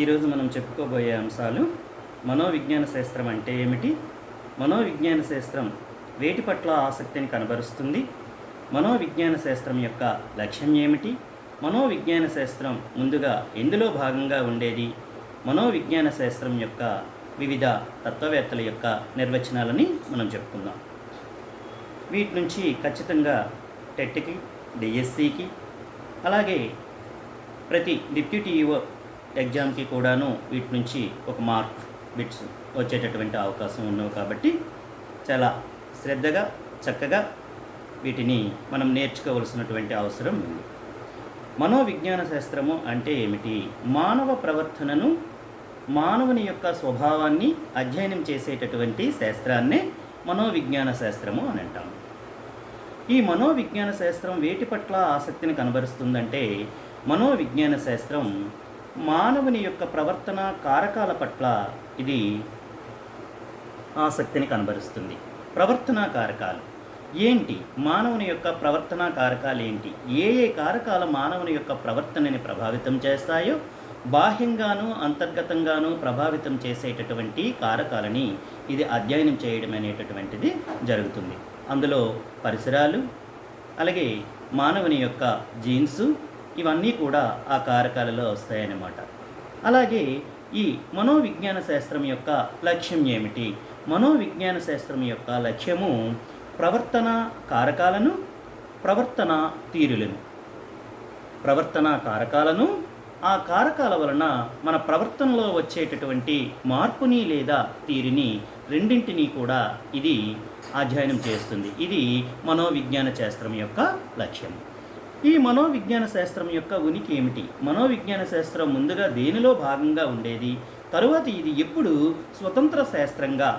ఈరోజు మనం చెప్పుకోబోయే అంశాలు మనోవిజ్ఞాన శాస్త్రం అంటే ఏమిటి? మనోవిజ్ఞాన శాస్త్రం వేటి పట్ల ఆసక్తిని కనబరుస్తుంది? మనోవిజ్ఞాన శాస్త్రం యొక్క లక్ష్యం ఏమిటి? మనోవిజ్ఞాన శాస్త్రం ముందుగా ఎందులో భాగంగా ఉండేది? మనోవిజ్ఞాన శాస్త్రం యొక్క వివిధ తత్వవేత్తల యొక్క నిర్వచనాలని మనం చెప్పుకుందాం. వీటి నుంచి ఖచ్చితంగా టెట్కి డిఎస్సికి అలాగే ప్రతి డిప్యూటీ ఈఓ ఎగ్జామ్కి కూడాను వీటి నుంచి ఒక మార్క్ బిట్స్ వచ్చేటటువంటి అవకాశం ఉన్నవి కాబట్టి చాలా శ్రద్ధగా చక్కగా వీటిని మనం నేర్చుకోవలసినటువంటి అవసరం ఉంది. మనోవిజ్ఞాన శాస్త్రము అంటే ఏమిటి? మానవ ప్రవర్తనను మానవుని యొక్క స్వభావాన్ని అధ్యయనం చేసేటటువంటి శాస్త్రాన్నే మనోవిజ్ఞాన శాస్త్రము అని అంటాము ఈ మనోవిజ్ఞాన శాస్త్రం వేటి పట్ల ఆసక్తిని కనబరుస్తుందంటే మనోవిజ్ఞాన శాస్త్రం మానవుని యొక్క ప్రవర్తన కారకాల పట్ల ఇది ఆసక్తిని కనబరుస్తుంది. ప్రవర్తన కారకాలు. ఏంటి? మానవుని యొక్క ప్రవర్తన కారకాలు ఏంటి? ఏ ఏ కారకాలు మానవుని యొక్క ప్రవర్తనని ప్రభావితం చేస్తాయో బాహ్యంగాను అంతర్గతంగాను ప్రభావితం చేసేటటువంటి కారకాలని ఇది అధ్యయనం చేయడం అనేటటువంటిది జరుగుతుంది. అందులో పరిసరాలు అలాగే మానవుని యొక్క జీన్సు ఇవన్నీ కూడా ఆ కారకాలలో వస్తాయన్నమాట. అలాగే ఈ మనోవిజ్ఞాన శాస్త్రం యొక్క లక్ష్యం ఏమిటి? మనోవిజ్ఞాన శాస్త్రం యొక్క లక్ష్యము ప్రవర్తన కారకాలను ప్రవర్తన తీరులను. ప్రవర్తన కారకాలను ఆ కారకాల వలన మన ప్రవర్తనలో వచ్చేటటువంటి మార్పుని లేదా తీరుని రెండింటినీ కూడా ఇది అధ్యయనం చేస్తుంది. ఇది మనోవిజ్ఞాన శాస్త్రం యొక్క లక్ష్యం ఈ మనోవిజ్ఞాన శాస్త్రం యొక్క ఉనికి ఏమిటి? మనోవిజ్ఞాన శాస్త్రం ముందుగా దేనిలో భాగంగా ఉండేది? తరువాత ఇది ఎప్పుడు స్వతంత్ర శాస్త్రంగా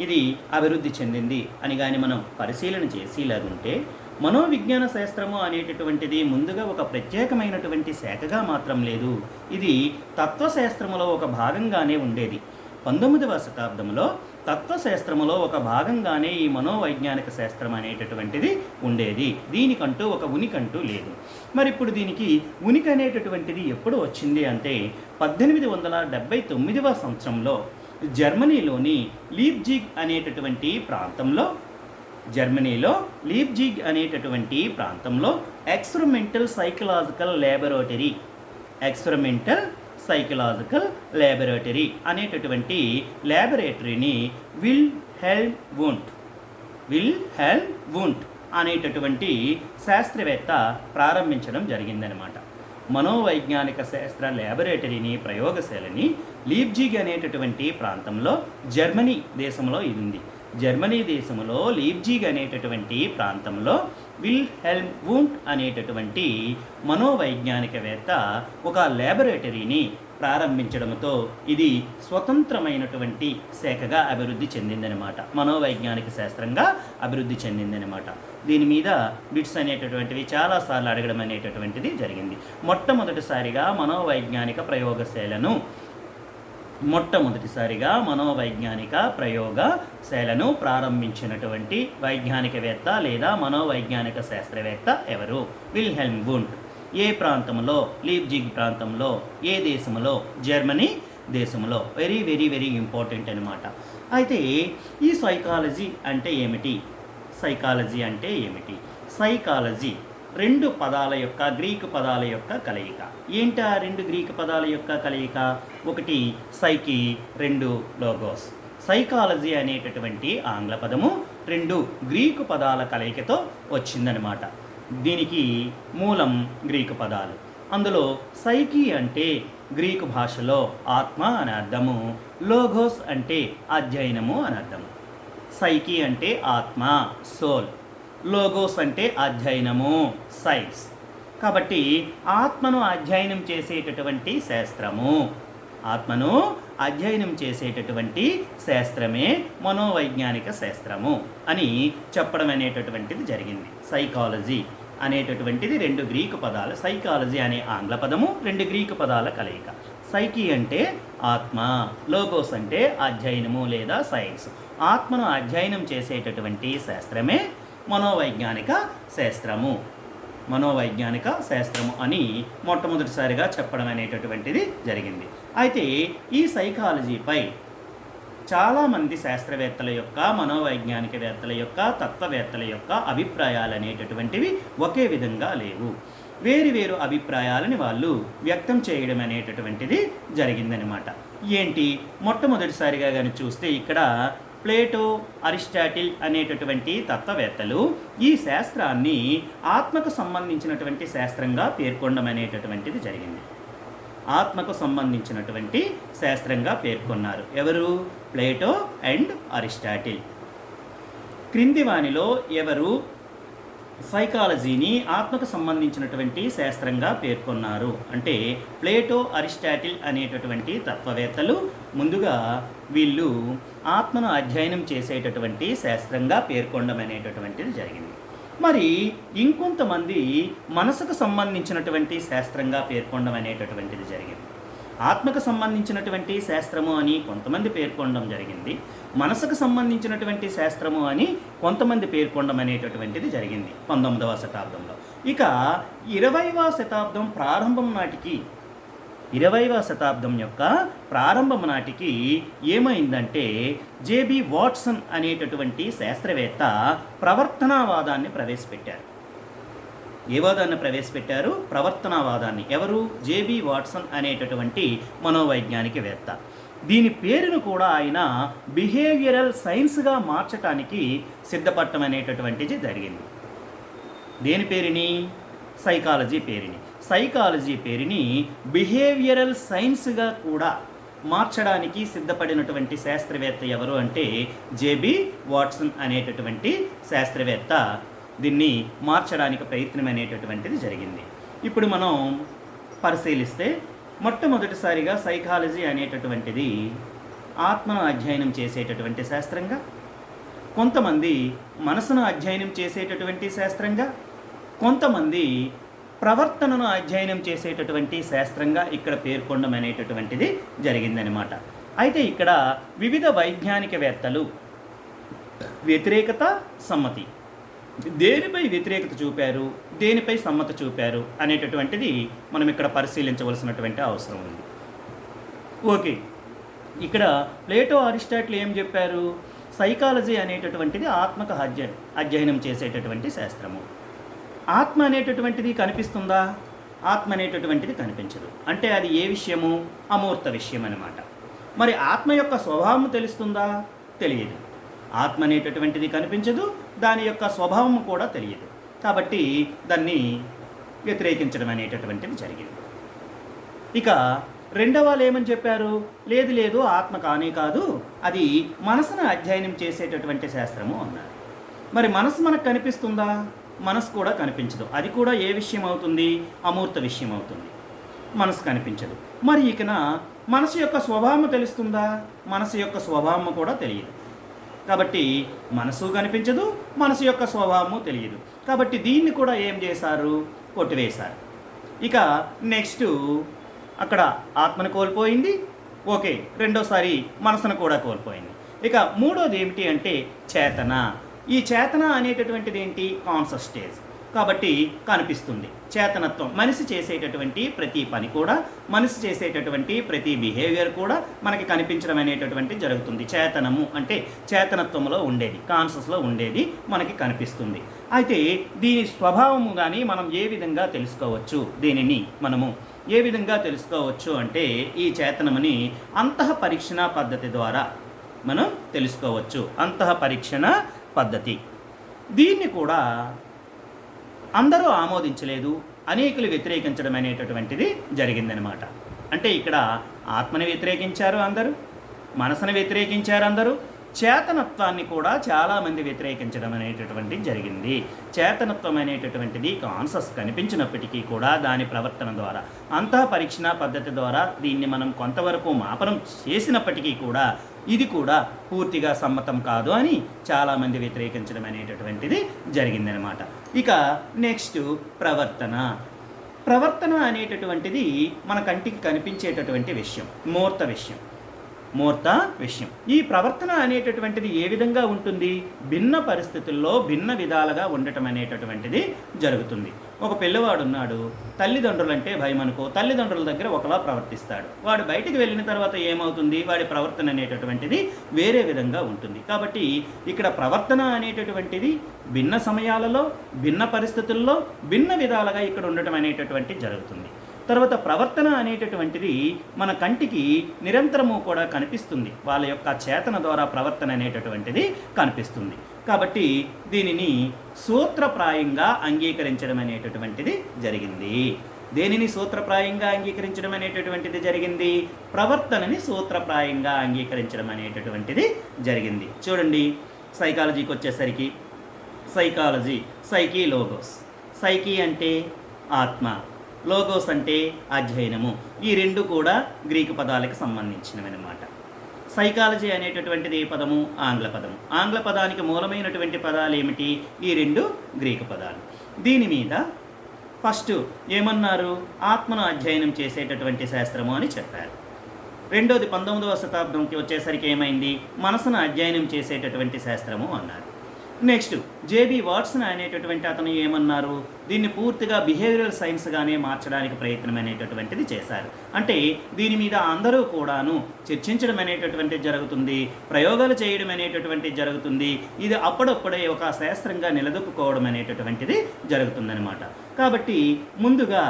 ఇది అభివృద్ధి చెందింది అని కానీ మనం పరిశీలన చేసేలాగుంటే మనోవిజ్ఞాన శాస్త్రము అనేటటువంటిది ముందుగా ఒక ప్రత్యేకమైనటువంటి శాఖగా మాత్రం లేదు. ఇది తత్వశాస్త్రములో ఒక భాగంగానే ఉండేది. పంతొమ్మిదవ శతాబ్దంలో తత్వశాస్త్రములో ఒక భాగంగానే ఈ మనోవైజ్ఞానిక శాస్త్రం అనేటటువంటిది ఉండేది. దీనికంటూ ఒక ఉనికంటూ లేదు. మరి ఇప్పుడు దీనికి ఉనికి అనేటటువంటిది ఎప్పుడు వచ్చింది అంటే పద్దెనిమిది వందల డెబ్బై తొమ్మిదవ సంవత్సరంలో జర్మనీలోని లీప్జిగ్ అనేటటువంటి ప్రాంతంలో జర్మనీలో లీప్జిగ్ అనేటటువంటి ప్రాంతంలో experimental psychological laboratory experimental psychological laboratory అనేటటువంటి ల్యాబొరేటరీని Wilhelm Wundt Wilhelm Wundt అనేటటువంటి శాస్త్రవేత్త ప్రారంభించడం జరిగిందనమాట. మనోవైజ్ఞానిక శాస్త్ర ల్యాబొరేటరీని ప్రయోగశాలని లీబ్జిగ్ అనేటటువంటి ప్రాంతంలో జర్మనీ దేశంలో ఇది ఉంది. జర్మనీ దేశంలో లీబ్జిగ్ అనేటటువంటి ప్రాంతంలో విల్ హెల్మ్ వూంట్ అనేటటువంటి మనోవైజ్ఞానికవేత్త ఒక ల్యాబొరేటరీని ప్రారంభించడంతో ఇది స్వతంత్రమైనటువంటి శాఖగా అభివృద్ధి చెందిందనమాట మనోవైజ్ఞానిక శాస్త్రంగా అభివృద్ధి చెందిందనమాట దీని మీద బిట్స్ అనేటటువంటివి చాలాసార్లు అడగడం అనేటటువంటిది జరిగింది. మొట్టమొదటిసారిగా మనోవైజ్ఞానిక ప్రయోగశాలను మొట్టమొదటిసారిగా మనోవైజ్ఞానిక ప్రయోగశాలను ప్రారంభించినటువంటి వైజ్ఞానికవేత్త లేదా మనోవైజ్ఞానిక శాస్త్రవేత్త ఎవరు? విల్హెల్మ్ వుంట్ ఏ ప్రాంతంలో? లీబ్జిగ్ ప్రాంతంలో. ఏ దేశంలో జర్మనీ దేశంలో వెరీ వెరీ వెరీ ఇంపార్టెంట్ అనమాట అయితే ఈ సైకాలజీ అంటే ఏమిటి? సైకాలజీ అంటే ఏమిటి? సైకాలజీ రెండు పదాల యొక్క గ్రీకు పదాల యొక్క కలయిక. ఏంటి ఆ రెండు గ్రీకు పదాల యొక్క కలయిక? ఒకటి సైకి రెండు లోగోస్. సైకాలజీ అనేటటువంటి ఆంగ్ల పదము రెండు గ్రీకు పదాల కలయికతో వచ్చిందనమాట దీనికి మూలం గ్రీకు పదాలు. అందులో సైకి అంటే గ్రీకు భాషలో ఆత్మ అని అర్థము లోగోస్ అంటే అధ్యయనము అని అర్థము. సైకి అంటే ఆత్మ సోల్. లోగోస్ అంటే అధ్యయనము సైన్స్ కాబట్టి ఆత్మను అధ్యయనం చేసేటటువంటి శాస్త్రము. ఆత్మను అధ్యయనం చేసేటటువంటి శాస్త్రమే మనోవైజ్ఞానిక శాస్త్రము అని చెప్పడం అనేటటువంటిది జరిగింది. సైకాలజీ అనేటటువంటిది రెండు గ్రీకు పదాలు. సైకాలజీ అనే ఆంగ్ల పదము రెండు గ్రీకు పదాల కలయిక. సైకి అంటే ఆత్మ లోగోస్ అంటే అధ్యయనము లేదా సైన్స్ ఆత్మను అధ్యయనం చేసేటటువంటి శాస్త్రమే మనోవైజ్ఞానిక శాస్త్రము. మనోవైజ్ఞానిక శాస్త్రము అని మొట్టమొదటిసారిగా చెప్పడం అనేటటువంటిది జరిగింది. అయితే ఈ సైకాలజీపై చాలామంది శాస్త్రవేత్తల యొక్క మనోవైజ్ఞానికవేత్తల యొక్క తత్వవేత్తల యొక్క అభిప్రాయాలు అనేటటువంటివి ఒకే విధంగా లేవు. వేరు వేరు అభిప్రాయాలని వాళ్ళు వ్యక్తం చేయడం అనేటటువంటిది జరిగిందనమాట ఏంటి? మొట్టమొదటిసారిగా కానీ చూస్తే ఇక్కడ ప్లేటో అరిస్టాటిల్ అనేటటువంటి తత్వవేత్తలు ఈ శాస్త్రాన్ని ఆత్మకు సంబంధించినటువంటి శాస్త్రంగా పేర్కొనడం అనేటటువంటిది జరిగింది. ఆత్మకు సంబంధించినటువంటి శాస్త్రంగా పేర్కొన్నారు. ఎవరు? Plato and Aristotle. క్రింది వానిలో ఎవరు? సైకాలజీని ఆత్మకు సంబంధించినటువంటి శాస్త్రంగా పేర్కొన్నారు. అంటే ప్లేటో అరిస్టాటిల్ అనేటటువంటి తత్వవేత్తలు ముందుగా వీళ్ళు ఆత్మను అధ్యయనం చేసేటటువంటి శాస్త్రంగా పేర్కొనడం అనేటటువంటిది జరిగింది. మరి ఇంకొంతమంది మనసుకు సంబంధించినటువంటి శాస్త్రంగా పేర్కొనడం అనేటటువంటిది జరిగింది. ఆత్మకు సంబంధించినటువంటి శాస్త్రము అని కొంతమంది పేర్కొనడం జరిగింది. మనసుకు సంబంధించినటువంటి శాస్త్రము అని కొంతమంది పేర్కొనడం అనేటటువంటిది జరిగింది పంతొమ్మిదవ శతాబ్దంలో. ఇక ఇరవైవ శతాబ్దం ప్రారంభం నాటికి ఇరవైవ శతాబ్దం యొక్క ప్రారంభం నాటికి ఏమైందంటే జేబి వాట్సన్ అనేటటువంటి శాస్త్రవేత్త ప్రవర్తనావాదాన్ని ప్రవేశపెట్టారు. ఏ వాదాన్ని ప్రవేశపెట్టారు. ప్రవర్తనవాదాన్ని. ఎవరు? జేబి వాట్సన్ అనేటటువంటి మనోవైజ్ఞానికవేత్త దీని పేరును కూడా ఆయన బిహేవియరల్ సైన్స్గా మార్చటానికి సిద్ధపడటం అనేటటువంటిది జరిగింది. దేని పేరుని? సైకాలజీ పేరుని. సైకాలజీ పేరుని బిహేవియరల్ సైన్స్గా కూడా మార్చడానికి సిద్ధపడినటువంటి శాస్త్రవేత్త ఎవరు అంటే జేబి వాట్సన్ అనేటటువంటి శాస్త్రవేత్త దీన్ని మార్చడానికి ప్రయత్నం అనేటటువంటిది జరిగింది. ఇప్పుడు మనం పరిశీలిస్తే మొట్టమొదటిసారిగా సైకాలజీ అనేటటువంటిది ఆత్మను అధ్యయనం చేసేటటువంటి శాస్త్రంగా కొంతమంది మనసును అధ్యయనం చేసేటటువంటి శాస్త్రంగా కొంతమంది ప్రవర్తనను అధ్యయనం చేసేటటువంటి శాస్త్రంగా ఇక్కడ పేర్కొనడం అనేటటువంటిది జరిగిందనమాట. అయితే ఇక్కడ వివిధ వైజ్ఞానికవేత్తలు వ్యతిరేకత సమ్మతి. దేనిపై వ్యతిరేకత చూపారు? దేనిపై సమ్మత చూపారు? అనేటటువంటిది మనం ఇక్కడ పరిశీలించవలసినటువంటి అవసరం ఉంది. ఓకే. ఇక్కడ ప్లేటో అరిస్టాటిల్ ఏం చెప్పారు? సైకాలజీ అనేటటువంటిది ఆత్మక అధ్య అధ్యయనం చేసేటటువంటి శాస్త్రము. ఆత్మ అనేటటువంటిది కనిపిస్తుందా? ఆత్మ అనేటటువంటిది కనిపించదు. అంటే అది ఏ విషయము? అమూర్త విషయం అన్నమాట. మరి ఆత్మ యొక్క స్వభావం తెలుస్తుందా? తెలియదు. ఆత్మ అనేటటువంటిది కనిపించదు దాని యొక్క స్వభావం కూడా తెలియదు. కాబట్టి దాన్ని వ్యతిరేకించడం అనేటటువంటిది జరిగింది. ఇక రెండవ వాళ్ళు ఏమని చెప్పారు. లేదు లేదు ఆత్మ కానే కాదు అది మనసును అధ్యయనం చేసేటటువంటి శాస్త్రము అన్నారు. మరి మనసు మనకు కనిపిస్తుందా? మనసు కూడా కనిపించదు. అది కూడా ఏ విషయం అవుతుంది? అమూర్త విషయం అవుతుంది. మనసు కనిపించదు. మరి ఇకన మనసు యొక్క స్వభావం తెలుస్తుందా? మనసు యొక్క స్వభావం కూడా తెలియదు. కాబట్టి మనసు కనిపించదు మనసు యొక్క స్వభావము తెలియదు. కాబట్టి దీన్ని కూడా ఏం చేశారు? కొట్టివేశారు. ఇక నెక్స్ట్ అక్కడ ఆత్మను కోల్పోయింది. ఓకే రెండోసారి మనసును కూడా కోల్పోయింది. ఇక మూడోది ఏమిటి అంటే చేతన. ఈ చేతన అనేటటువంటిది ఏంటి? కాన్సస్ స్టేజ్ కాబట్టి కనిపిస్తుంది. చేతనత్వం. మనిషి చేసేటటువంటి ప్రతి పని కూడా మనిషి చేసేటటువంటి ప్రతి బిహేవియర్ కూడా మనకి కనిపించడం అనేటటువంటి జరుగుతుంది. చేతనము అంటే చేతనత్వంలో ఉండేది కాన్షియస్లో ఉండేది మనకి కనిపిస్తుంది. అయితే దీని స్వభావము కానీ మనం ఏ విధంగా తెలుసుకోవచ్చు? దీనిని మనము ఏ విధంగా తెలుసుకోవచ్చు అంటే ఈ చేతనముని అంతః పరీక్షణ పద్ధతి ద్వారా మనం తెలుసుకోవచ్చు. అంతః పరీక్షణ పద్ధతి. దీన్ని కూడా అందరూ ఆమోదించలేదు అనేకులు వ్యతిరేకించడం అనేటటువంటిది జరిగిందనమాట. అంటే ఇక్కడ ఆత్మని వ్యతిరేకించారు అందరూ మనసును వ్యతిరేకించారు అందరూ చేతనత్వాన్ని కూడా చాలామంది వ్యతిరేకించడం అనేటటువంటిది జరిగింది. చేతనత్వం అనేటటువంటిది కాన్సస్ కనిపించినప్పటికీ కూడా దాని ప్రవర్తన ద్వారా అంతః పరీక్షణ పద్ధతి ద్వారా దీన్ని మనం కొంతవరకు మాపనం చేసినప్పటికీ కూడా ఇది కూడా పూర్తిగా సమ్మతం కాదు అని చాలామంది వ్యతిరేకించడం అనేటటువంటిది జరిగిందనమాట. ఇక నెక్స్ట్ ప్రవర్తన. ప్రవర్తన అనేటటువంటిది మన కంటికి కనిపించేటటువంటి విషయం మూర్త విషయం. మూర్త విషయం. ఈ ప్రవర్తన అనేటటువంటిది ఏ విధంగా ఉంటుంది? భిన్న పరిస్థితుల్లో భిన్న విధాలుగా ఉండటం అనేటటువంటిది జరుగుతుంది. ఒక పిల్లవాడు ఉన్నాడు తల్లిదండ్రులంటే భయం అనుకో తల్లిదండ్రుల దగ్గర ఒకలా ప్రవర్తిస్తాడు. వాడు బయటికి వెళ్ళిన తర్వాత ఏమవుతుంది? వాడి ప్రవర్తన అనేటటువంటిది వేరే విధంగా ఉంటుంది. కాబట్టి ఇక్కడ ప్రవర్తన అనేటటువంటిది భిన్న సమయాలలో భిన్న పరిస్థితుల్లో భిన్న విధాలుగా ఇక్కడ ఉండటం అనేటటువంటి జరుగుతుంది. తర్వాత ప్రవర్తన అనేటటువంటిది మన కంటికి నిరంతరము కూడా కనిపిస్తుంది. వాళ్ళ యొక్క చేతన ద్వారా ప్రవర్తన అనేటటువంటిది కనిపిస్తుంది. కాబట్టి దీనిని సూత్రప్రాయంగా అంగీకరించడం అనేటటువంటిది జరిగింది. దేనిని సూత్రప్రాయంగా అంగీకరించడం అనేటటువంటిది జరిగింది? ప్రవర్తనని సూత్రప్రాయంగా అంగీకరించడం అనేటటువంటిది జరిగింది. చూడండి సైకాలజీకి వచ్చేసరికి సైకాలజీ సైకీ లోగోస్. సైకీ అంటే ఆత్మ. లోగోస్ అంటే అధ్యయనము. ఈ రెండు కూడా గ్రీకు పదాలకు సంబంధించినవి అనమాట సైకాలజీ అనేటటువంటిది ఏ పదము? ఆంగ్ల పదము. ఆంగ్ల పదానికి మూలమైనటువంటి పదాలు ఏమిటి? ఈ రెండు గ్రీకు పదాలు. దీని మీద ఫస్ట్ ఏమన్నారు? ఆత్మను అధ్యయనం చేసేటటువంటి శాస్త్రము అని చెప్పారు. రెండోది పంతొమ్మిదవ శతాబ్దంకి వచ్చేసరికి ఏమైంది? మనసును అధ్యయనం చేసేటటువంటి శాస్త్రము అన్నారు. నెక్స్ట్ జేబి వాట్సన్ అనేటటువంటి అతను ఏమన్నారు? దీన్ని పూర్తిగా బిహేవియరల్ సైన్స్గానే మార్చడానికి ప్రయత్నం అనేటటువంటిది చేశారు. అంటే దీని మీద అందరూ కూడాను చర్చించడం అనేటటువంటిది జరుగుతుంది ప్రయోగాలు చేయడం అనేటటువంటిది జరుగుతుంది ఇది అప్పుడప్పుడే ఒక శాస్త్రంగా నిలదొక్కుకోవడం అనేటటువంటిది జరుగుతుందనమాట కాబట్టి ముందుగా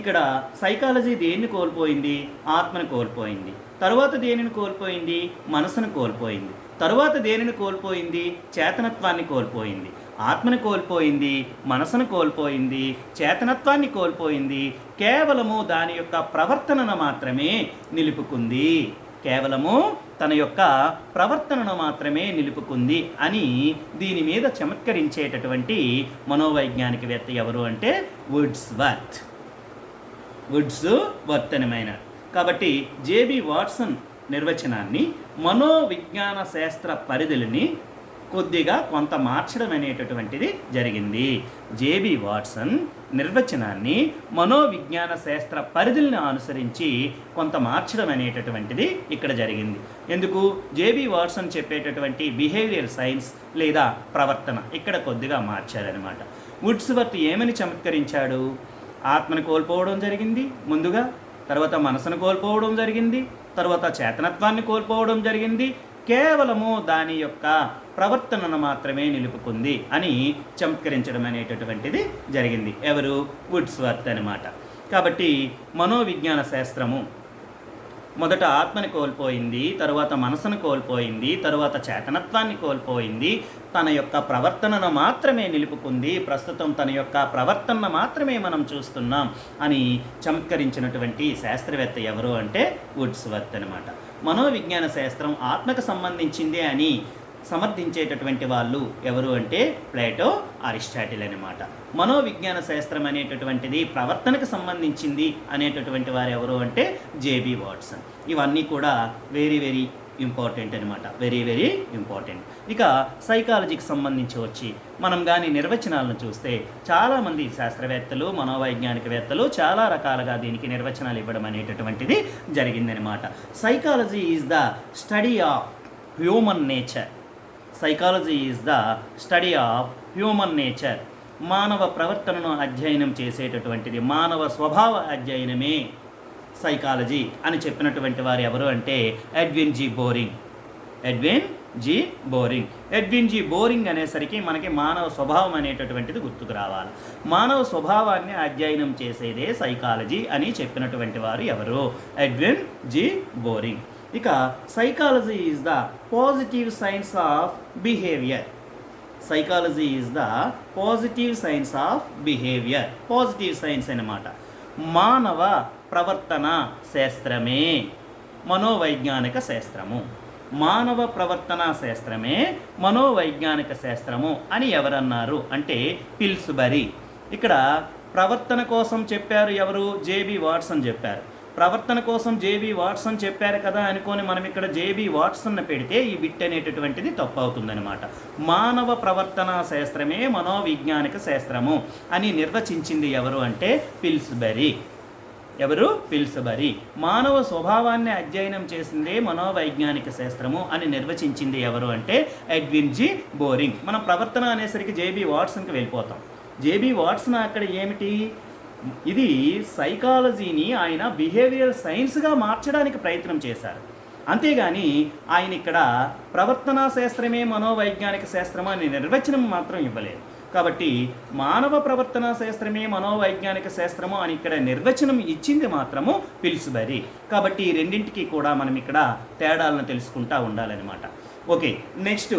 ఇక్కడ సైకాలజీ దేన్ని కోల్పోయింది? ఆత్మను కోల్పోయింది. తర్వాత దేనిని కోల్పోయింది? మనసును కోల్పోయింది. తరువాత దేనిని కోల్పోయింది? చేతనత్వాన్ని కోల్పోయింది. ఆత్మను కోల్పోయింది మనసును కోల్పోయింది చేతనత్వాన్ని కోల్పోయింది. కేవలము దాని యొక్క ప్రవర్తనను మాత్రమే నిలుపుకుంది. కేవలము తన యొక్క ప్రవర్తనను మాత్రమే నిలుపుకుంది అని దీని మీద చమత్కరించేటటువంటి మనోవైజ్ఞానికవేత్త ఎవరు అంటే వుడ్స్ వర్త్ వుడ్స్ వర్తనమైన కాబట్టి జేబి వాట్సన్ నిర్వచనాన్ని మనోవిజ్ఞాన శాస్త్ర పరిధులని కొద్దిగా కొంత మార్చడం అనేటటువంటిది జరిగింది. జేబి వాట్సన్ నిర్వచనాన్ని మనోవిజ్ఞాన శాస్త్ర పరిధుల్ని అనుసరించి కొంత మార్చడం అనేటటువంటిది ఇక్కడ జరిగింది. ఎందుకు? జేబి వాట్సన్ చెప్పేటటువంటి బిహేవియర్ సైన్స్ లేదా ప్రవర్తన ఇక్కడ కొద్దిగా మార్చారనమాట వుడ్స్ వర్త్ ఏమని చమత్కరించాడు? ఆత్మను కోల్పోవడం జరిగింది ముందుగా తర్వాత మనసును కోల్పోవడం జరిగింది తర్వాత చేతనత్వాన్ని కోల్పోవడం జరిగింది. కేవలము దాని యొక్క ప్రవర్తనను మాత్రమే నిలుపుకుంది అని చమత్కరించడం అనేటటువంటిది జరిగింది. ఎవరు? వుడ్స్వర్త్ అనమాట కాబట్టి మనోవిజ్ఞాన శాస్త్రము మొదట ఆత్మని కోల్పోయింది తరువాత మనసును కోల్పోయింది తరువాత చేతనత్వాన్ని కోల్పోయింది. తన యొక్క ప్రవర్తనను మాత్రమే నిలుపుకుంది. ప్రస్తుతం తన యొక్క ప్రవర్తనను మాత్రమే మనం చూస్తున్నాం అని చమత్కరించినటువంటి శాస్త్రవేత్త ఎవరు అంటే వుడ్స్వర్త్ అనమాట మనోవిజ్ఞాన శాస్త్రం ఆత్మకు సంబంధించిందే అని సమర్థించేటటువంటి వాళ్ళు ఎవరు అంటే ప్లేటో అరిస్టాటిల్ అనమాట మనోవిజ్ఞాన శాస్త్రం అనేటటువంటిది ప్రవర్తనకు సంబంధించింది అనేటటువంటి వారు ఎవరు అంటే జేబీ వాట్సన్. ఇవన్నీ కూడా వెరీ వెరీ ఇంపార్టెంట్ అనమాట వెరీ వెరీ ఇంపార్టెంట్ ఇక సైకాలజీకి సంబంధించి వచ్చి మనం కానీ నిర్వచనాలను చూస్తే చాలామంది శాస్త్రవేత్తలు మనోవైజ్ఞానికవేత్తలు చాలా రకాలుగా దీనికి నిర్వచనాలు ఇవ్వడం అనేటటువంటిది జరిగిందనమాట psychology is the study of human nature psychology is the study of human nature మానవ ప్రవర్తనను అధ్యయనం చేసేటటువంటిది మానవ స్వభావ అధ్యయనమే సైకాలజీ అని చెప్పినటువంటి వారు ఎవరు అంటే Edwin G Boring. Edwin G Boring. Edwin G Boring అనేసరికి మనకి మానవ స్వభావం అనేటటువంటిది గుర్తుకు రావాలి. మానవ స్వభావాన్ని అధ్యయనం చేసేదే సైకాలజీ అని చెప్పినటువంటి వారు ఎవరు? Edwin G Boring. ఇక psychology is the positive science of behaviour psychology is the positive science of behaviour positive science అన్నమాట. మానవ ప్రవర్తన శాస్త్రమే మనోవైజ్ఞానిక శాస్త్రము. మానవ ప్రవర్తన శాస్త్రమే మనోవైజ్ఞానిక శాస్త్రము అని ఎవరన్నారు అంటే పిల్స్బరీ. ఇక్కడ ప్రవర్తన కోసం చెప్పారు ఎవరు? జేబి వాట్సన్ చెప్పారు. ప్రవర్తన కోసం జేబీ వాట్సన్ చెప్పారు కదా అనుకొని మనం ఇక్కడ జేబీ వాట్సన్ పెడితే ఈ బిట్ అనేటటువంటిది తప్పు అవుతుందనమాట మానవ ప్రవర్తన శాస్త్రమే మనోవిజ్ఞానిక శాస్త్రము అని నిర్వచించింది ఎవరు అంటే పిల్స్బెరీ. ఎవరు? పిల్సబరి. మానవ స్వభావాన్ని అధ్యయనం చేసిందే మనోవైజ్ఞానిక శాస్త్రము అని నిర్వచించింది ఎవరు అంటే ఎడ్విన్ జి బోరింగ్. మనం ప్రవర్తన అనేసరికి జేబీ వాట్సన్కి వెళ్ళిపోతాం. జేబీ వాట్సన్ అక్కడ ఏమిటి? ఇది సైకాలజీని ఆయన బిహేవియర్ సైన్స్గా మార్చడానికి ప్రయత్నం చేశారు. అంతేగాని ఆయన ఇక్కడ ప్రవర్తనా శాస్త్రమే మనోవైజ్ఞానిక శాస్త్రం అని నిర్వచనం మాత్రం ఇవ్వలేదు. కాబట్టి మానవ ప్రవర్తన శాస్త్రమే మనోవైజ్ఞానిక శాస్త్రము అని ఇక్కడ నిర్వచనం ఇచ్చింది మాత్రము పిలుసుబరి. కాబట్టి ఈ రెండింటికి కూడా మనం ఇక్కడ తేడాలను తెలుసుకుంటా ఉండాలన్నమాట. ఓకే నెక్స్ట్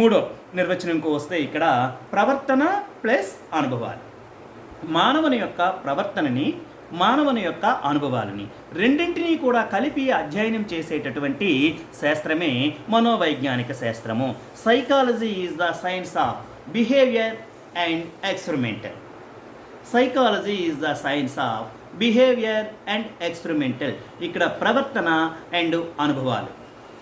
మూడో నిర్వచనంకు వస్తే ఇక్కడ ప్రవర్తన ప్లస్ అనుభవాలు. మానవుని యొక్క ప్రవర్తనని మానవుని యొక్క అనుభవాలని రెండింటినీ కూడా కలిపి అధ్యయనం చేసేటటువంటి శాస్త్రమే మనోవైజ్ఞానిక శాస్త్రము. Psychology is the science of behaviour and experimental psychology is the science of behaviour and experimental ఇక్కడ ప్రవర్తన అండ్ అనుభవాలు.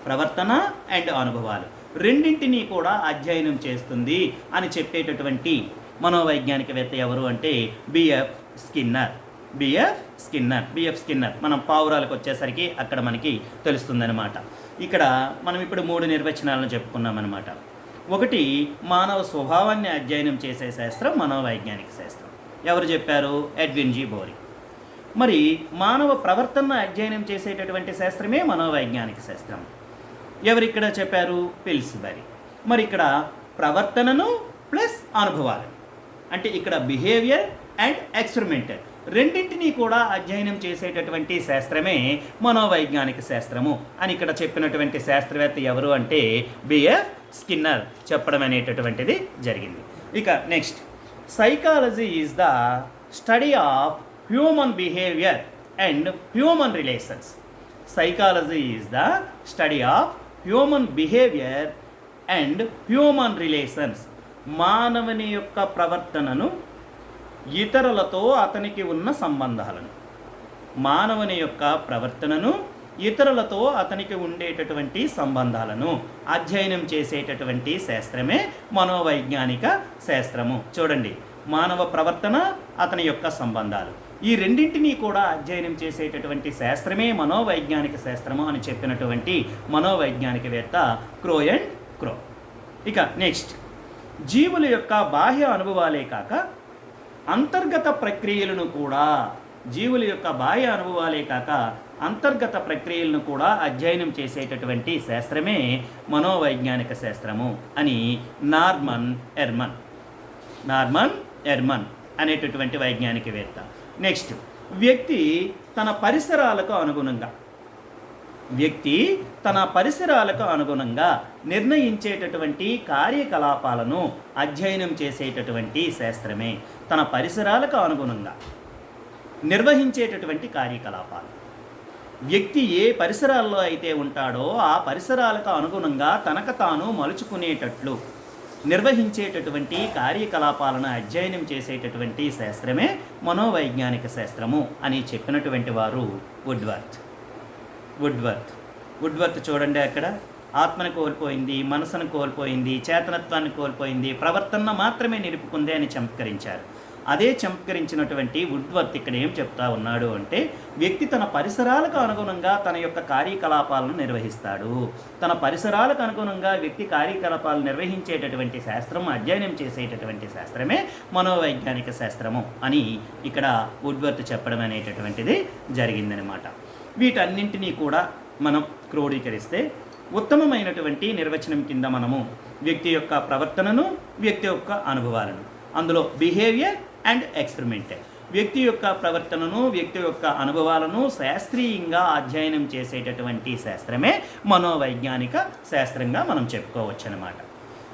ప్రవర్తన అండ్ అనుభవాలు. రెండింటినీ కూడా అధ్యయనం చేస్తుంది అని చెప్పేటటువంటి మనోవైజ్ఞానికవేత్త ఎవరు అంటే BF Skinner. BF Skinner. BF Skinner. మనం పావురాలకు వచ్చేసరికి అక్కడ మనకి తెలుస్తుందన్నమాట. ఇక్కడ మనం ఇప్పుడు మూడు నిర్వచనాలను చెప్పుకున్నామన్నమాట. ఒకటి మానవ స్వభావాన్ని అధ్యయనం చేసే శాస్త్రం మనోవైజ్ఞానిక శాస్త్రం. ఎవరు చెప్పారు? Edwin G. బోరి. మరి మానవ ప్రవర్తనను అధ్యయనం చేసేటటువంటి శాస్త్రమే మనోవైజ్ఞానిక శాస్త్రం. ఎవరిక్కడ చెప్పారు? పిల్స్బరి. మరి ఇక్కడ ప్రవర్తనను ప్లస్ అనుభవాలు అంటే ఇక్కడ బిహేవియర్ అండ్ ఎక్స్పెరిమెంట్ రెండింటినీ కూడా అధ్యయనం చేసేటటువంటి శాస్త్రమే మనోవైజ్ఞానిక శాస్త్రము. అని ఇక్కడ చెప్పినటువంటి శాస్త్రవేత్త ఎవరు అంటే బిఎఫ్ స్కిన్నర్ చెప్పడం అనేటటువంటిది జరిగింది. ఇక next psychology is the study of human behaviour and human relations psychology is the study of human behaviour and human relations మానవుని యొక్క ప్రవర్తనను ఇతరులతో అతనికి ఉన్న సంబంధాలను. మానవుని యొక్క ప్రవర్తనను ఇతరులతో అతనికి ఉండేటటువంటి సంబంధాలను. అధ్యయనం చేసేటటువంటి శాస్త్రమే మనోవైజ్ఞానిక శాస్త్రము. చూడండి మానవ ప్రవర్తన అతని యొక్క సంబంధాలు. ఈ రెండింటినీ కూడా అధ్యయనం చేసేటటువంటి శాస్త్రమే మనోవైజ్ఞానిక శాస్త్రము అని చెప్పినటువంటి మనోవైజ్ఞానికవేత్త క్రో అండ్ క్రో. ఇక నెక్స్ట్. జీవుల యొక్క బాహ్య అనుభవాలే కాక అంతర్గత ప్రక్రియలను కూడా జీవుల యొక్క బాహ్య అనుభవాలే కాక అంతర్గత ప్రక్రియలను కూడా అధ్యయనం చేసేటటువంటి శాస్త్రమే మనోవైజ్ఞానిక శాస్త్రము అని నార్మన్ ఎర్మన్. నార్మన్ ఎర్మన్ అనేటటువంటి వైజ్ఞానికవేత్త. నెక్స్ట్ వ్యక్తి తన పరిసరాలకు అనుగుణంగా వ్యక్తి తన పరిసరాలకు అనుగుణంగా నిర్ణయించేటటువంటి కార్యకలాపాలను అధ్యయనం చేసేటటువంటి శాస్త్రమే. తన పరిసరాలకు అనుగుణంగా నిర్వహించేటటువంటి కార్యకలాపాలు. వ్యక్తి ఏ పరిసరాల్లో అయితే ఉంటాడో ఆ పరిసరాలకు అనుగుణంగా తనకు తాను మలుచుకునేటట్లు నిర్వహించేటటువంటి కార్యకలాపాలను అధ్యయనం చేసేటటువంటి శాస్త్రమే మనోవైజ్ఞానిక శాస్త్రము అని చెప్పినటువంటి వారు వుడ్వర్త్. వుడ్వర్త్ వుడ్వర్త్ చూడండి అక్కడ. ఆత్మను కోల్పోయింది మనసును కోల్పోయింది చేతనత్వాన్ని కోల్పోయింది ప్రవర్తన మాత్రమే నిలుపుకుంది అని చమత్కరించారు. అదే చమత్కరించినటువంటి వుడ్వర్త్ ఇక్కడ ఏం చెప్తా ఉన్నాడు అంటే వ్యక్తి తన పరిసరాలకు అనుగుణంగా తన యొక్క కార్యకలాపాలను నిర్వహిస్తాడు. తన పరిసరాలకు అనుగుణంగా వ్యక్తి కార్యకలాపాలు నిర్వహించేటటువంటి శాస్త్రం అధ్యయనం చేసేటటువంటి శాస్త్రమే మనోవైజ్ఞానిక శాస్త్రము అని ఇక్కడ వుడ్వర్త్ చెప్పడం అనేటటువంటిది జరిగిందనమాట. వీటన్నింటినీ కూడా మనం క్రోడీకరిస్తే ఉత్తమమైనటువంటి నిర్వచనం కింద మనము వ్యక్తి యొక్క ప్రవర్తనను వ్యక్తి యొక్క అనుభవాలను అందులో బిహేవియర్ అండ్ ఎక్స్పెరిమెంటల్ వ్యక్తి యొక్క ప్రవర్తనను వ్యక్తి యొక్క అనుభవాలను శాస్త్రీయంగా అధ్యయనం చేసేటటువంటి శాస్త్రమే మనోవైజ్ఞానిక శాస్త్రంగా మనం చెప్పుకోవచ్చు అనమాట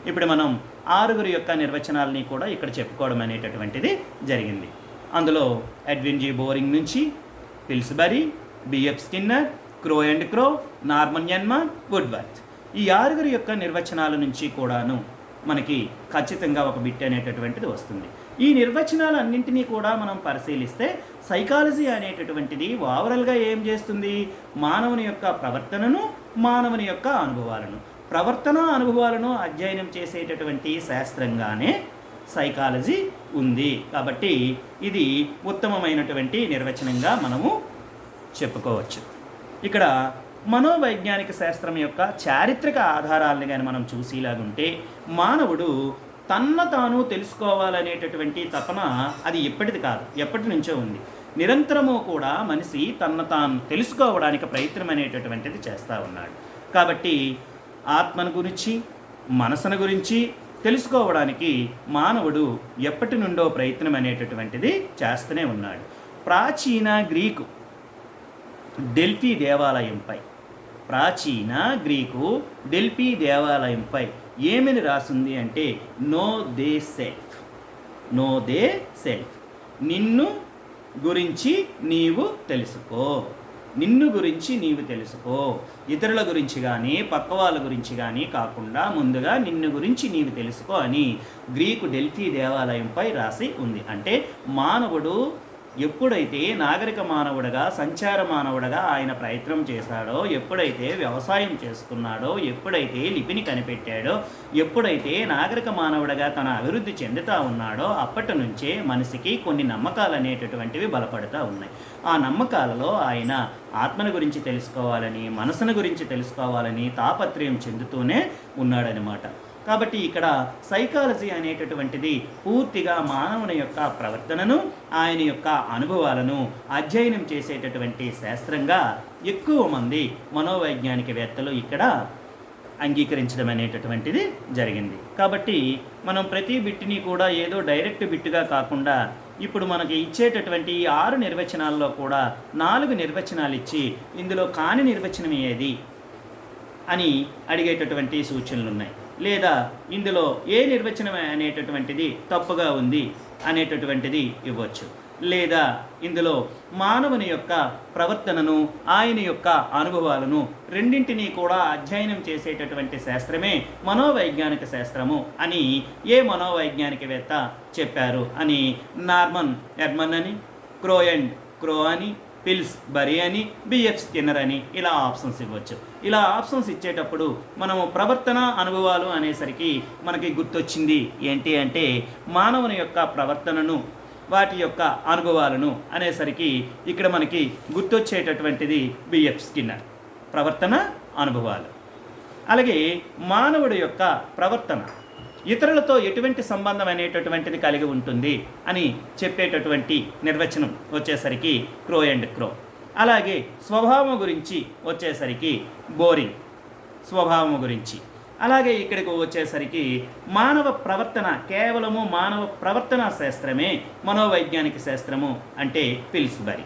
ఇప్పుడు మనం ఆరుగురు యొక్క నిర్వచనాలని కూడా ఇక్కడ చెప్పుకోవడం అనేటటువంటిది జరిగింది. అందులో ఎడ్విన్ జీ బోరింగ్ నుంచి Pillsbury BF Skinner Crow and Crow Norman Munn Woodworth ఈ ఆరుగురు యొక్క నిర్వచనాల నుంచి కూడాను మనకి ఖచ్చితంగా ఒక బిట్ అనేటటువంటిది వస్తుంది. ఈ నిర్వచనాలన్నింటినీ కూడా మనం పరిశీలిస్తే సైకాలజీ అనేటటువంటిది ఓవరాల్గా ఏం చేస్తుంది? మానవుని యొక్క ప్రవర్తనను మానవుని యొక్క అనుభవాలను. ప్రవర్తన అనుభవాలను అధ్యయనం చేసేటటువంటి శాస్త్రంగానే సైకాలజీ ఉంది. కాబట్టి ఇది ఉత్తమమైనటువంటి నిర్వచనంగా మనము చెప్పుకోవచ్చు. ఇక్కడ మనోవైజ్ఞానిక శాస్త్రం యొక్క చారిత్రక ఆధారాలను కానీ మనం చూసేలాగుంటే మానవుడు తన్న తాను తెలుసుకోవాలనేటటువంటి తపన అది ఎప్పటిది కాదు ఎప్పటి నుంచో ఉంది. నిరంతరము కూడా మనిషి తన్న తాను తెలుసుకోవడానికి ప్రయత్నం అనేటటువంటిది చేస్తూ ఉన్నాడు. కాబట్టి ఆత్మను గురించి మనసును గురించి తెలుసుకోవడానికి మానవుడు ఎప్పటి నుండో ప్రయత్నం అనేటటువంటిది చేస్తూనే ఉన్నాడు. ప్రాచీన గ్రీకు డెల్ఫీ దేవాలయంపై. ప్రాచీన గ్రీకు డెల్ఫీ దేవాలయంపై ఏమని రాసింది అంటే know the self. Know the self. నిన్ను గురించి నీవు తెలుసుకో. నిన్ను గురించి నీవు తెలుసుకో. ఇతరుల గురించి కానీ పక్క వాళ్ళ గురించి కానీ కాకుండా ముందుగా నిన్ను గురించి నీవు తెలుసుకో అని గ్రీకు డెల్ఫీ దేవాలయంపై రాసి ఉంది. అంటే మానవుడు ఎప్పుడైతే నాగరిక మానవుడగా సంచార మానవుడగా ఆయన ప్రయత్నం చేశాడో ఎప్పుడైతే వ్యవసాయం చేసుకున్నాడో ఎప్పుడైతే లిపిని కనిపెట్టాడో ఎప్పుడైతే నాగరిక మానవుడగా తన అభివృద్ధి చెందుతా ఉన్నాడో అప్పటి నుంచే మనిషికి కొన్ని నమ్మకాలు అనేటటువంటివి బలపడుతూ ఉన్నాయి. ఆ నమ్మకాలలో ఆయన ఆత్మను గురించి తెలుసుకోవాలని మనసును గురించి తెలుసుకోవాలని తాపత్రయం చెందుతూనే ఉన్నాడనమాట కాబట్టి ఇక్కడ సైకాలజీ అనేటటువంటిది పూర్తిగా మానవుని యొక్క ప్రవర్తనను ఆయన యొక్క అనుభవాలను అధ్యయనం చేసేటటువంటి శాస్త్రంగా ఎక్కువ మంది మనోవైజ్ఞానికవేత్తలు ఇక్కడ అంగీకరించడం అనేటటువంటిది జరిగింది. కాబట్టి మనం ప్రతి బిట్ని కూడా ఏదో డైరెక్ట్ బిట్టుగా కాకుండా ఇప్పుడు మనకి ఇచ్చేటటువంటి ఈ ఆరు నిర్వచనాల్లో కూడా నాలుగు నిర్వచనాలు ఇచ్చి ఇందులో కాని నిర్వచనం ఏది అని అడిగేటటువంటి సూచనలు ఉన్నాయి లేదా ఇందులో ఏ నిర్వచనం అనేటటువంటిది తప్పుగా ఉంది అనేటటువంటిది ఇవ్వచ్చు. లేదా ఇందులో మానవుని యొక్క ప్రవర్తనను ఆయన యొక్క అనుభవాలను రెండింటినీ కూడా అధ్యయనం చేసేటటువంటి శాస్త్రమే మనోవైజ్ఞానిక శాస్త్రము అని ఏ మనోవైజ్ఞానికవేత్త చెప్పారు అని నార్మన్ ఎర్మన్ అని క్రో అండ్ క్రో అని పిల్స్ బరీ అని బిఎఫ్ స్కిన్నర్ అని ఇలా ఆప్షన్స్ ఇవ్వచ్చు. ఇలా ఆప్షన్స్ ఇచ్చేటప్పుడు మనము ప్రవర్తన అనుభవాలు అనేసరికి మనకి గుర్తొచ్చింది ఏంటి అంటే మానవుని యొక్క ప్రవర్తనను వాటి యొక్క అనుభవాలను అనేసరికి ఇక్కడ మనకి గుర్తొచ్చేటటువంటిది బిఎఫ్ స్కిన్నర్. ప్రవర్తన అనుభవాలు. అలాగే మానవుడి యొక్క ప్రవర్తన. ఇతరులతో ఎటువంటి సంబంధం అనేటటువంటిది కలిగి ఉంటుంది అని చెప్పేటటువంటి నిర్వచనం వచ్చేసరికి క్రో అండ్ క్రో. అలాగే స్వభావం గురించి వచ్చేసరికి బోరింగ్. స్వభావం గురించి. అలాగే ఇక్కడికి వచ్చేసరికి మానవ ప్రవర్తన కేవలము మానవ ప్రవర్తన శాస్త్రమే మనోవైజ్ఞానిక శాస్త్రము అంటే పిల్స్బరి.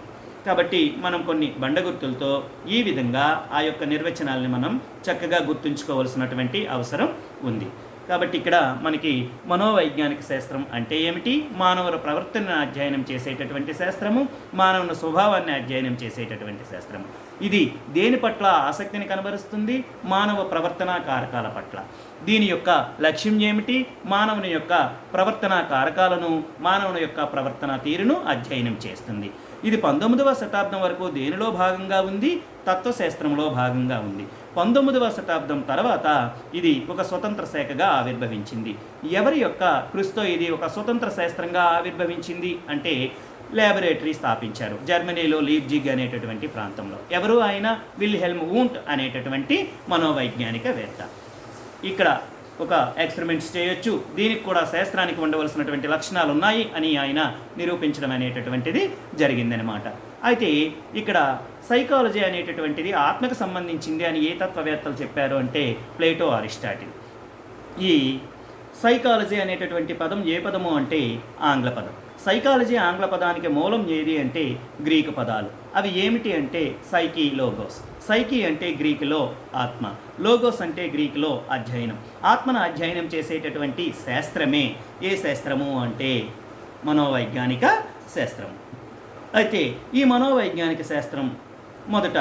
కాబట్టి మనం కొన్ని బండగుర్తులతో ఈ విధంగా ఆ యొక్క నిర్వచనాల్ని మనం చక్కగా గుర్తుంచుకోవాల్సినటువంటి అవసరం ఉంది. కాబట్టి ఇక్కడ మనకి మనోవైజ్ఞానిక శాస్త్రం అంటే ఏమిటి? మానవుల ప్రవర్తనను అధ్యయనం చేసేటటువంటి శాస్త్రము మానవుని స్వభావాన్ని అధ్యయనం చేసేటటువంటి శాస్త్రము. ఇది దేని పట్ల ఆసక్తిని కనబరుస్తుంది? మానవ ప్రవర్తన కారకాల పట్ల. దీని యొక్క లక్ష్యం ఏమిటి? మానవుని యొక్క ప్రవర్తన కారకాలను మానవుని యొక్క ప్రవర్తన తీరును అధ్యయనం చేస్తుంది. ఇది పంతొమ్మిదవ శతాబ్దం వరకు దేనిలో భాగంగా ఉంది? తత్వశాస్త్రంలో భాగంగా ఉంది. పంతొమ్మిదవ శతాబ్దం తర్వాత ఇది ఒక స్వతంత్ర శాఖగా ఆవిర్భవించింది. ఎవరి యొక్క కృషితో ఇది ఒక స్వతంత్ర శాస్త్రంగా ఆవిర్భవించింది అంటే ల్యాబొరేటరీ స్థాపించారు. జర్మనీలో లీబ్జిగ్ అనేటటువంటి ప్రాంతంలో. ఎవరు ఆయన? విల్హెల్మ్ ఊంట్ అనేటటువంటి మనోవైజ్ఞానికవేత్త ఇక్కడ ఒక ఎక్స్పెరిమెంట్స్ చేయొచ్చు. దీనికి కూడా శాస్త్రానికి ఉండవలసినటువంటి లక్షణాలు ఉన్నాయి అని ఆయన నిరూపించడం అనేటటువంటిది జరిగిందనమాట. అయితే ఇక్కడ సైకాలజీ అనేటటువంటిది ఆత్మకు సంబంధించింది అని ఏ తత్వవేత్తలు చెప్పారు అంటే ప్లేటో అరిస్టాటిల్. ఈ సైకాలజీ అనేటటువంటి పదం ఏ పదము అంటే ఆంగ్ల పదం. సైకాలజీ ఆంగ్ల పదానికి మూలం ఏది అంటే గ్రీకు పదాలు. అవి ఏమిటి అంటే సైకి లోగోస్ సైకి అంటే గ్రీకులో ఆత్మ. లోగోస్ అంటే గ్రీకులో అధ్యయనం. ఆత్మను అధ్యయనం చేసేటటువంటి శాస్త్రమే. ఏ శాస్త్రము అంటే మనోవైజ్ఞానిక శాస్త్రం అయితే ఈ మనోవైజ్ఞానిక శాస్త్రం మొదట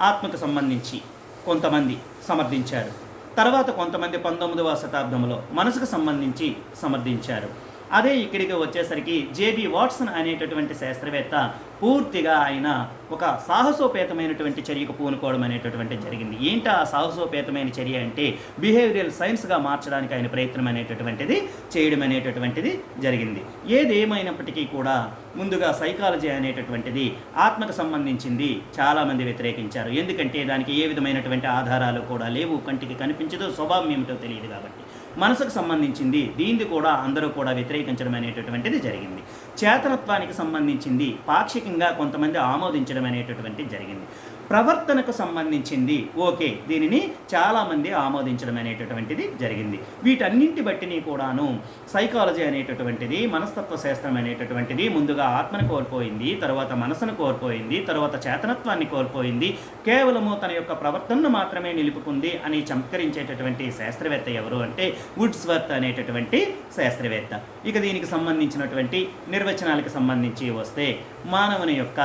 ఆత్మకు సంబంధించి కొంతమంది సమర్థించారు. తర్వాత కొంతమంది పంతొమ్మిదవ శతాబ్దంలో మనసుకు సంబంధించి సమర్థించారు. అదే ఇక్కడికి వచ్చేసరికి జేబి వాట్సన్ అనేటటువంటి శాస్త్రవేత్త పూర్తిగా ఆయన ఒక సాహసోపేతమైనటువంటి చర్యకు పూనుకోవడం అనేటటువంటి జరిగింది. ఏంటి ఆ సాహసోపేతమైన చర్య అంటే బిహేవియరల్ సైన్స్గా మార్చడానికి ఆయన ప్రయత్నం అనేటటువంటిది చేయడం అనేటటువంటిది జరిగింది. ఏదేమైనప్పటికీ కూడా ముందుగా సైకాలజీ అనేటటువంటిది ఆత్మకు సంబంధించింది చాలామంది వ్యతిరేకించారు. ఎందుకంటే దానికి ఏ విధమైనటువంటి ఆధారాలు కూడా లేవు. కంటికి కనిపించదు. స్వభావం ఏమిటో తెలియదు కాబట్టి. మనసుకు సంబంధించింది. దీన్ని కూడా అందరూ కూడా వ్యతిరేకించడం అనేటటువంటిది జరిగింది. చేతనత్వానికి సంబంధించింది. పాక్షికంగా కొంతమంది ఆమోదించడం అనేటటువంటిది జరిగింది. ప్రవర్తనకు సంబంధించింది. ఓకే దీనిని చాలామంది ఆమోదించడం అనేటటువంటిది జరిగింది. వీటన్నింటి బట్టిని కూడాను సైకాలజీ అనేటటువంటిది మనస్తత్వ శాస్త్రం అనేటటువంటిది ముందుగా ఆత్మను కోల్పోయింది తర్వాత మనసును కోల్పోయింది తర్వాత చేతనత్వాన్ని కోల్పోయింది. కేవలము తన యొక్క ప్రవర్తనను మాత్రమే నిలుపుకుంది అని చమత్కరించేటటువంటి శాస్త్రవేత్త ఎవరు అంటే వుడ్స్వర్త్ అనేటటువంటి శాస్త్రవేత్త. ఇక దీనికి సంబంధించినటువంటి నిర్వచనాలకు సంబంధించి వస్తే మానవుని యొక్క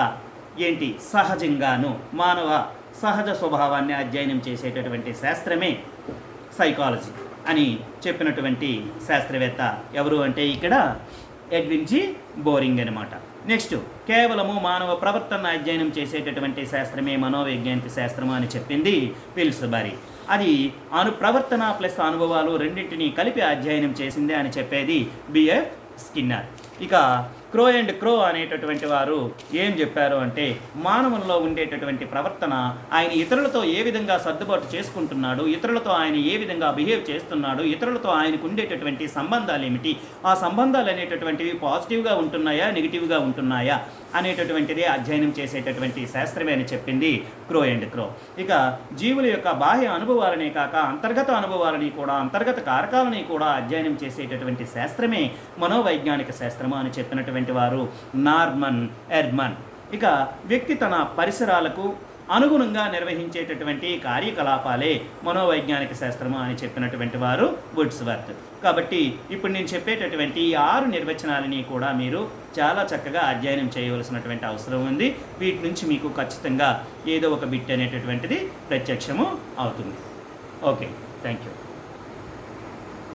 ఏంటి? సహజంగాను. మానవ సహజ స్వభావాన్ని అధ్యయనం చేసేటటువంటి శాస్త్రమే సైకాలజీ అని చెప్పినటువంటి శాస్త్రవేత్త ఎవరు అంటే ఇక్కడ ఎడ్విన్ జి బోరింగ్ అనమాట నెక్స్ట్ కేవలము మానవ ప్రవర్తన అధ్యయనం చేసేటటువంటి శాస్త్రమే మనోవైజ్ఞానిక శాస్త్రము అని చెప్పింది పిల్స్బరీ అది అను ప్రవర్తన ప్లస్ అనుభవాలు రెండింటినీ కలిపి అధ్యయనం చేసిందే అని చెప్పేది బిఎఫ్ స్కిన్నర్. ఇక క్రో అండ్ క్రో అనేటటువంటి వారు ఏం చెప్పారు అంటే మానవుల్లో ఉండేటటువంటి ప్రవర్తన ఆయన ఇతరులతో ఏ విధంగా సర్దుబాటు చేసుకుంటున్నాడు ఇతరులతో ఆయన ఏ విధంగా బిహేవ్ చేస్తున్నాడు ఇతరులతో ఆయనకు ఉండేటటువంటి సంబంధాలు ఏమిటి ఆ సంబంధాలు అనేటటువంటివి పాజిటివ్గా ఉంటున్నాయా నెగిటివ్గా ఉంటున్నాయా అనేటటువంటిది అధ్యయనం చేసేటటువంటి శాస్త్రమే అని చెప్పింది క్రో అండ్ క్రో. ఇక జీవుల యొక్క బాహ్య అనుభవాలనే కాక అంతర్గత అనుభవాలని కూడా అంతర్గత కారకాలని కూడా అధ్యయనం చేసేటటువంటి శాస్త్రమే మనోవైజ్ఞానిక శాస్త్రము అని చెప్పినటువంటి వారు నార్మన్ ఎర్మన్. ఇక వ్యక్తి తన పరిసరాలకు అనుగుణంగా నిర్వహించేటటువంటి కార్యకలాపాలే మనోవైజ్ఞానిక శాస్త్రము అని చెప్పినటువంటి వారు వుడ్స్వర్త్. కాబట్టి ఇప్పుడు నేను చెప్పేటటువంటి ఈ ఆరు నిర్వచనాలని కూడా మీరు చాలా చక్కగా అధ్యయనం చేయవలసినటువంటి అవసరం ఉంది. వీటి నుంచి మీకు ఖచ్చితంగా ఏదో ఒక బిట్ అనేటటువంటిది ప్రత్యక్షము అవుతుంది. ఓకే. Thank you